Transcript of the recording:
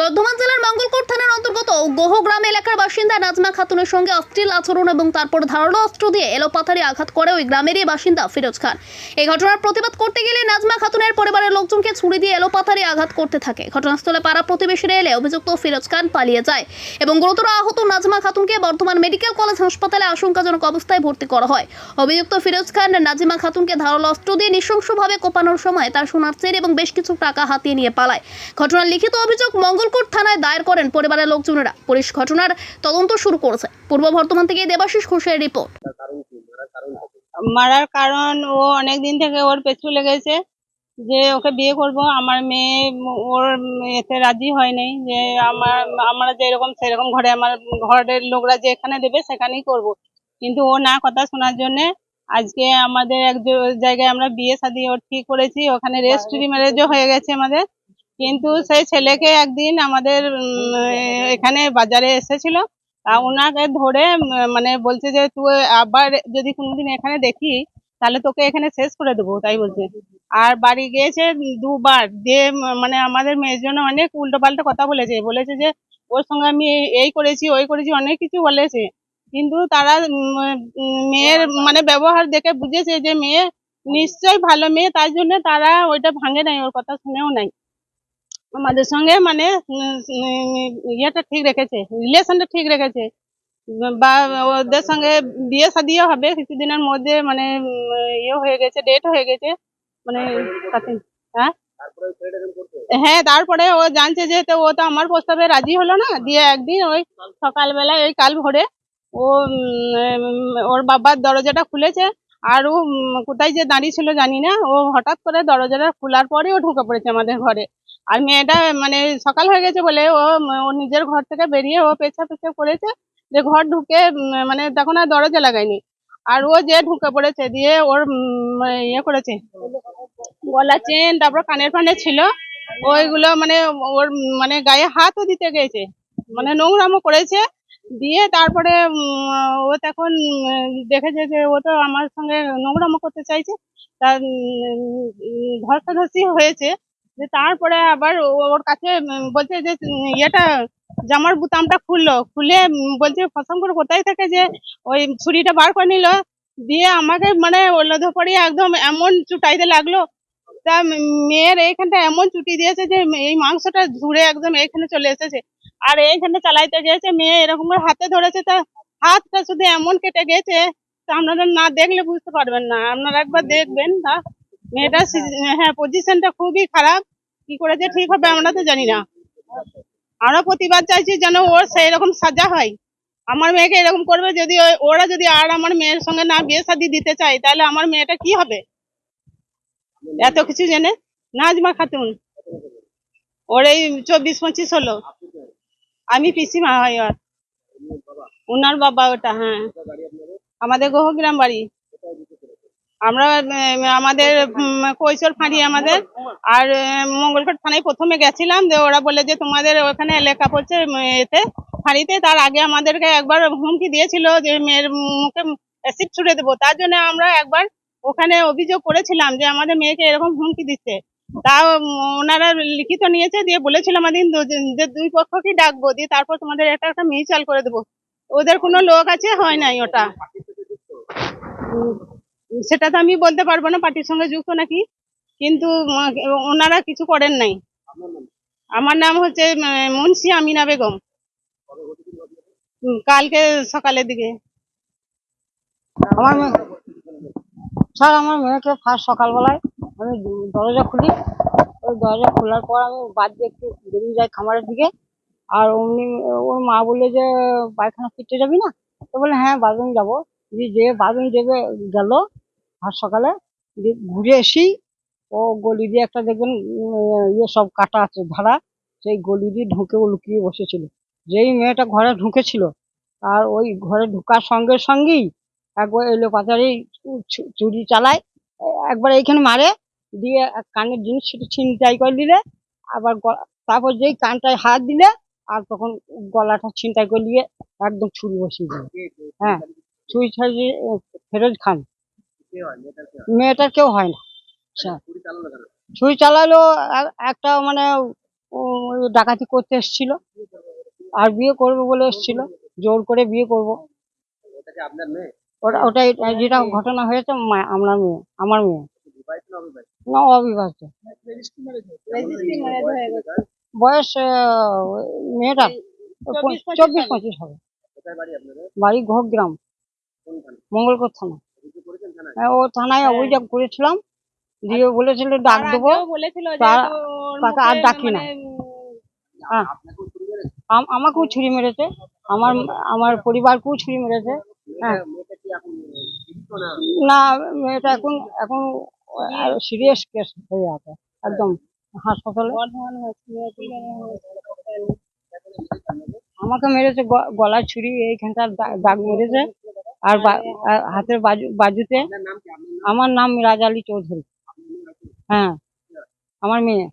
বর্ধমান জেলার মঙ্গলকোট থানার অন্তর্গত গোহগ্রাম এলাকার বাসিন্দা নাজমা খাতুনের সঙ্গে অশ্লীল আচরণ এবং তারপর ধারালো অস্ত্র দিয়ে এলোপাথারি আঘাত করে ওই গ্রামেরই বাসিন্দা ফিরোজ খান। এই ঘটনার প্রতিবাদ করতে গেলে নাজমা খাতুনের পরিবারের লোকজনকে ছুরি দিয়ে এলোপাথারি আঘাত করতে থাকে। ঘটনাস্থলে পাড়া প্রতিবেশীরা এলে অভিযুক্ত ফিরোজ খান পালিয়ে যায় এবং গুরুতর আহত নাজমা খাতুনকে বর্ধমান মেডিকেল কলেজ হাসপাতালে আশঙ্কাজনক অবস্থায় ভর্তি করা হয়। অভিযুক্ত ফিরোজ খান নাজিমা খাতুনকে ধারালো অস্ত্র দিয়ে নৃশংসভাবে কোপানোর সময় তার সোনার চেন এবং বেশ কিছু টাকা হাতিয়ে নিয়ে পালায়। ঘটনার লিখিত অভিযোগ মঙ্গলকোট থানায় দায়ের করেন পরিবারের লোকজনেরা। পুলিশ ঘটনার তদন্ত শুরু করেছে। পূর্ব বর্ধমান থেকে দেবাশিস ঘোষের রিপোর্ট। মারার কারণ ও অনেক দিন থেকে ওর পেছু লেগেছে যে ওকে বিয়ে করব। আমার মেয়ে ওর এতে রাজি হয়নি যে আমার আমরা যেরকম সেরকম ঘরে আমার ঘরের লোকরা যেখানে দেবে সেখানেই করব। কিন্তু ও না কথা শোনার জন্য আজকে আমাদের এক জায়গায় আমরা বিয়ে শাদী ওর ঠিক করেছি। ওখানে রেজিস্ট্রি ম্যারেজও হয়ে গেছে আমাদের। কিন্তু সেই ছেলেকে একদিন আমাদের এখানে বাজারে এসেছিল। ওনাকে ধরে মানে বলছে যে, তুই আবার যদি কোনোদিন এখানে দেখি, তাহলে তোকে এখানে শেষ করে দেবো। তাই বলছে। আর বাড়ি গিয়েছে দুবার। ম- মানে আমাদের মেয়ের জন্য অনেক উল্টো পাল্টা কথা বলেছে। বলেছে যে, ওর সঙ্গে আমি এই- করেছি, ওই করেছি, অনেক কিছু বলেছে। কিন্তু তারা মেয়ের মানে ব্যবহার দেখে বুঝেছে যে, মেয়ে নিশ্চয়ই ভালো মেয়ে। তাই জন্য তারা ওইটা ভাঙে নাই, ওর কথা শুনেও নাই। আমাদের সঙ্গে মানে ইয়েটা ঠিক রেখেছে রিলেশনটা ঠিক রেখেছে। বা, ওদের সঙ্গে বিয়ে শাদিও হবে, কিছুদিনের মধ্যে মানে ইয়ে হয়ে গেছে ডেট হয়ে গেছে। মানে হ্যাঁ? হ্যাঁ তারপরে ও জানছে যে, তো ও তো আমার প্রস্তাবে রাজি হলো না, দিয়ে একদিন ওই সকালবেলা ওই কাল ভোরে ও ওর বাবার দরজাটা খুলেছে। আর ও কোথায় যে দাঁড়িয়ে ছিল জানি না, ও হঠাৎ করে দরজাটা খোলার পরে ও ঢুকে পড়েছে আমাদের ঘরে। আর মেয়েটা মানে সকাল হয়ে গেছে বলে ও ওর নিজের ঘর থেকে বেরিয়ে ও পেছা পেছা করেছে যে ঘর ঢুকে মানে তখন আর দরজা লাগায়নি। আর ও যে ঢুকে পড়েছে দিয়ে ওর ইয়ে করেছে, গলা চেন, তারপর কানের ফানে ছিল, ওইগুলো মানে ওর মানে গায়ে হাতও দিতে গেছে মানে নোংরামো করেছে। দিয়ে তারপরে ও তখন দেখেছে যে ও তো আমার সঙ্গে নোংরামো করতে চাইছে, তার ধস্তাধস্তি হয়েছে। যে তারপরে আবার ওর কাছে বলছে যে ইয়েটা, জামার বুতামটা খুললো। খুলে বলছে ফসম করে কোথায় থেকে যে ওই ছুরিটা বার করে নিল? দিয়ে আমাকে মানে ওলধ পড়িয়ে একদম এমন চুটাইতে লাগল। তা মেয়ের এইখানটা এমন চুটি দিয়েছে যে, এই মাংসটা ঝুড়ে একদম এইখানে চলে এসেছে। আর এইখানে চালাইতে গিয়েছে মেয়ে, এরকম করে হাতে ধরেছে। তা হাতটা শুধু এমন কেটে গেছে, তা আপনারা না দেখলে বুঝতে পারবেন না। আপনারা একবার দেখবেন তা মেয়েটার হ্যাঁ। পজিশনটা খুবই খারাপ। কি করে যে ঠিক হবে আমরা তো জানি না। আমরা প্রতিবাদ চাইছি যেন ওর সেই রকম সাজা হয়। আমার মেয়েকে এরকম করবে যদি ওরা যদি আর আমার মেয়ের সঙ্গে না বিয়ে শাদী দিতে চায় তাহলে আমার মেয়েটা কি হবে? এত কিছু জেনে? নাজমা খাতুন। ওর এই চব্বিশ পঁচিশ হলো। আমি পিসিমা হয় ওর। উনার বাবা ওটা হ্যাঁ। আমাদের গহগ্রাম বাড়ি। আমরা আমাদের কৈশোর ফাঁড়ি আমাদের। আর মঙ্গলকোট থানায় প্রথমে গেছিলাম, যে ওরা বলে যে তোমাদের ওখানে লেখা পড়ছে এতে, ফাঁড়িতে। তার আগে আমাদেরকে একবার হুমকি দিয়েছিল যে মেয়ের মুখে অ্যাসিড ছুড়ে দেবো। তার জন্য আমরা একবার ওখানে অভিযোগ করেছিলাম যে আমাদের মেয়েকে এরকম হুমকি দিচ্ছে। তা, ওনারা লিখিত নিয়েছে, দিয়ে বলেছিল আমাদের যে দুই পক্ষকেই ডাকবো, দিয়ে তারপর তোমাদের একটা একটা মিউচুয়াল করে দেবো। ওদের কোনো লোক আছে? হয় নাই ওটা। সেটা তো আমি বলতে পারব না, পার্টির সঙ্গে যুক্ত নাকি। কিন্তু ওনারা কিছু করেন নাই। আমার নাম হচ্ছে মুন্সি আমিনা বেগম। কালকে সকালের দিকে। আমার স্যার, আমার মেয়েকে ফার্স্ট সকালবেলায় আমি দরজা খুলি। ওই দরজা খোলার পর আমি বাদ দিয়ে একটু বেরিয়ে যাই খামারের দিকে। আর অমনি, ওর মা বললে যে, পায়খানা ফিরতে যাবি না? তো বলে হ্যাঁ বাথরুম যাব। যে বাথরুম দেবে গেল, আর সকালে ঘুরে এসি, ও গলি দিয়ে একটা দেখবেন ইয়ে সব কাটা আছে, ধারা, সেই গলি দিয়ে ঢুকে ও লুকিয়ে বসেছিল। যেই মেয়েটা ঘরে ঢুকেছিল, আর ওই ঘরে ঢুকার সঙ্গে সঙ্গেই একবার এলো পাচারি চুরি চালায়, একবার এইখানে মারে, দিয়ে কানের জিনিস সেটা ছিনতাই করে দিলে আবার তারপর যেই কানটায় হাত দিলে, আর তখন গলাটা ছিনতাই করে দিয়ে একদম ছুরি বসিয়ে দিল। হ্যাঁ। ছুরি ছাড়িয়ে ফেরোজ খান। মেয়েটার কেউ হয় না। আচ্ছা ছুরি চালালো একটা মানে ডাকাতি করতে এসেছিল। আর বিয়ে করবে বলে এসেছিল। জোর করে বিয়ে করব। ওটা ওটাই যেটা ঘটনা হয়েছে আমরা মেয়ে আমার মেয়ে। না অবিবাহিত? হয়ে বয়স মেয়েটা চব্বিশ, পঁচিশ হবে। বাড়ি ঘোকগ্রাম মঙ্গলকোট থানা। হ্যাঁ ও থানায় অভিযোগ করেছিলাম। দিয়ে বলেছিল ডাক দেবো। তাকে আর ডাকি না। মানে, হ্যাঁ আমাকেও ছুরি মেরেছে। আমার আমার পরিবারকেও ছুরি মেরেছে। হ্যাঁ। না? মেয়েটা এখন এখন সিরিয়াস কেস হয়ে আছে। একদম হাসপাতালে। আমাকে মেরেছে গ- গলার ছুরি এইখানটার দা- দাগ মেরেছে। আর হাতের বাজু বাজুতে আমার নাম মিরাজ আলী চৌধুরী। হ্যাঁ। আমার মেয়ে।